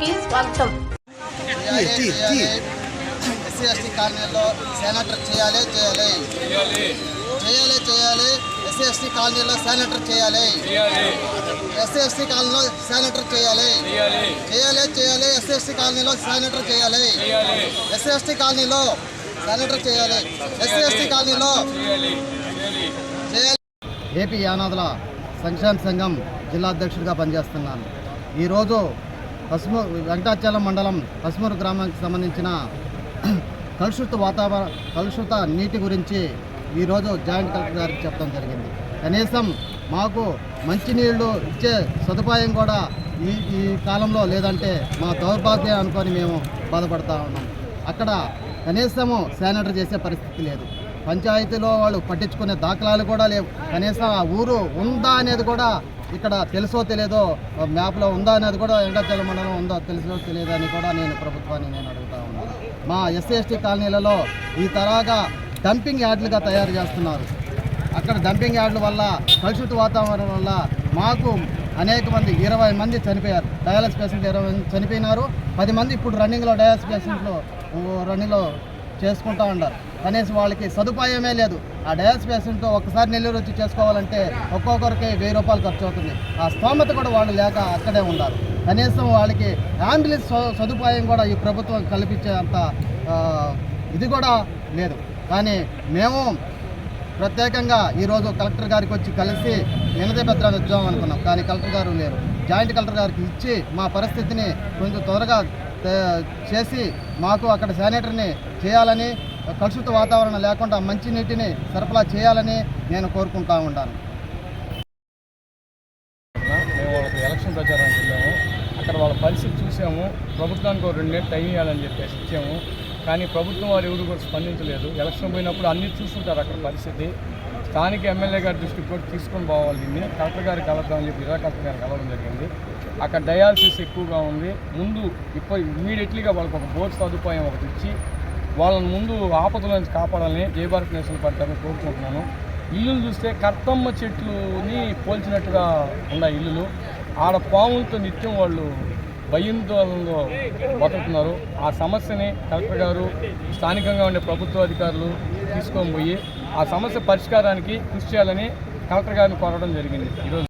కి స్వాగతం. SC ST కాలనీలో శానిటర్ చేయాలి చేయాలి. చేయాలి. చేయాలి ఎస్సీ ఎస్టీ కాలనీలో శానిటర్ చేయాలి. ఎస్సీ ఎస్టీ కాలనీలో శానిటర్ చేయాలి. చేయాలి. చేయాలి ఎస్సీ ఎస్టీ కాలనీలో శానిటర్ చేయాలి. ఎస్సీ ఎస్టీ కాలనీలో శానిటర్ చేయాలి. ఎస్సీ ఎస్టీ కాలనీలో చేయాలి. ఏపీ యానాదుల సంక్షేమ సంఘం జిల్లా అధ్యక్షుడిగా పనిచేస్తున్నాను. ఈరోజు పసుము వెంకటాచలం మండలం పసుమూరు గ్రామానికి సంబంధించిన కలుషిత వాతావరణ కలుషిత నీటి గురించి ఈరోజు జాయింట్ కలెక్టర్ గారికి చెప్పడం జరిగింది. కనీసం మాకు మంచినీళ్ళు ఇచ్చే సదుపాయం కూడా ఈ ఈ కాలంలో లేదంటే మా దౌర్భాగ్యం అనుకొని మేము బాధపడతా ఉన్నాం. అక్కడ కనీసము శానిటైజ్ చేసే పరిస్థితి లేదు. పంచాయతీలో వాళ్ళు పట్టించుకునే దాఖలాలు కూడా లేవు. కనీసం ఆ ఊరు ఉందా అనేది కూడా ఇక్కడ తెలుసో తెలియదో మ్యాప్లో ఉందా అనేది కూడా ఎండాచల మండలం ఉందో తెలుసో తెలియదో అని కూడా నేను ప్రభుత్వాన్ని నేను అడుగుతా ఉన్నాను మా ఎస్సీ ఎస్టీ కాలనీలలో ఈ తరాగా డంపింగ్ యార్డ్లుగా తయారు చేస్తున్నారు. అక్కడ డంపింగ్ యార్డుల వల్ల కలుషిత వాతావరణం వల్ల మాకు అనేక మంది ఇరవై మంది చనిపోయారు. డయాలసిస్ పేషెంట్లు ఇరవై మంది చనిపోయినారు. పది మంది ఇప్పుడు రన్నింగ్లో డయాలసిస్ పేషెంట్లు రన్నింగ్లో చేసుకుంటా ఉన్నారు. కనీసం వాళ్ళకి సదుపాయమే లేదు. ఆ డయాస్ పేషెంట్ ఒకసారి నెల్లూరు వచ్చి చేసుకోవాలంటే ఒక్కొక్కరికి వెయ్యి రూపాయలు ఖర్చు అవుతుంది. ఆ స్తోమత కూడా వాళ్ళు లేక అక్కడే ఉన్నారు. కనీసం వాళ్ళకి అంబులెన్స్ సదుపాయం కూడా ఈ ప్రభుత్వం కల్పించే అంత ఇది కూడా లేదు. కానీ మేము ప్రత్యేకంగా ఈరోజు కలెక్టర్ గారికి వచ్చి కలిసి నినదే పత్రాన్ని ఇద్దాం అనుకున్నాం కానీ కలెక్టర్ గారు లేరు. జాయింట్ కలెక్టర్ గారికి ఇచ్చి మా పరిస్థితిని కొంచెం త్వరగా చేసి మాకు అక్కడ శానిటరీని చేయాలని కలుషిత వాతావరణం లేకుండా మంచి నీటిని సరఫరా చేయాలని నేను కోరుకుంటా ఉంటాను మేము వాళ్ళకి ఎలక్షన్ ప్రచారానికి వెళ్ళాము. అక్కడ వాళ్ళ పరిస్థితి చూసాము. ప్రభుత్వానికి ఒక రెండు రెండేళ్ళు టైం ఇవ్వాలని చెప్పేసి ఇచ్చాము. కానీ ప్రభుత్వం వారు ఎవరు కూడా స్పందించలేదు. ఎలక్షన్ పోయినప్పుడు అన్నీ చూస్తుంటారు అక్కడ పరిస్థితి. స్థానిక ఎమ్మెల్యే గారి దృష్టికి కూడా తీసుకొని పోవాలి దీన్ని. కలెక్టర్ గారికి కలుద్దామని చెప్పి జిల్లా కలెక్టర్ గారికి కలవడం జరిగింది. అక్కడ డయాలసిస్ ఎక్కువగా ఉంది. ముందు ఇప్పుడు ఇమీడియట్లీగా వాళ్ళకి ఒక బోర్డు సదుపాయం ఒకటి ఇచ్చి వాళ్ళని ముందు ఆపదల నుంచి కాపాడాలని జయభారత్ నేషనల్ పడ్డారని కోరుకుంటున్నాను. ఇల్లులు చూస్తే కర్తమ్మ చెట్లుని పోల్చినట్టుగా ఉన్నాయి ఇల్లులు. ఆడ పాములతో నిత్యం వాళ్ళు భయంతోలంలో బతుకుతున్నారు. ఆ సమస్యని కలెక్టర్ గారు స్థానికంగా ఉండే ప్రభుత్వ అధికారులు తీసుకొని పోయి ఆ సమస్య పరిష్కారానికి కృషి చేయాలని కలెక్టర్ గారిని కోరడం జరిగింది. ఈరోజు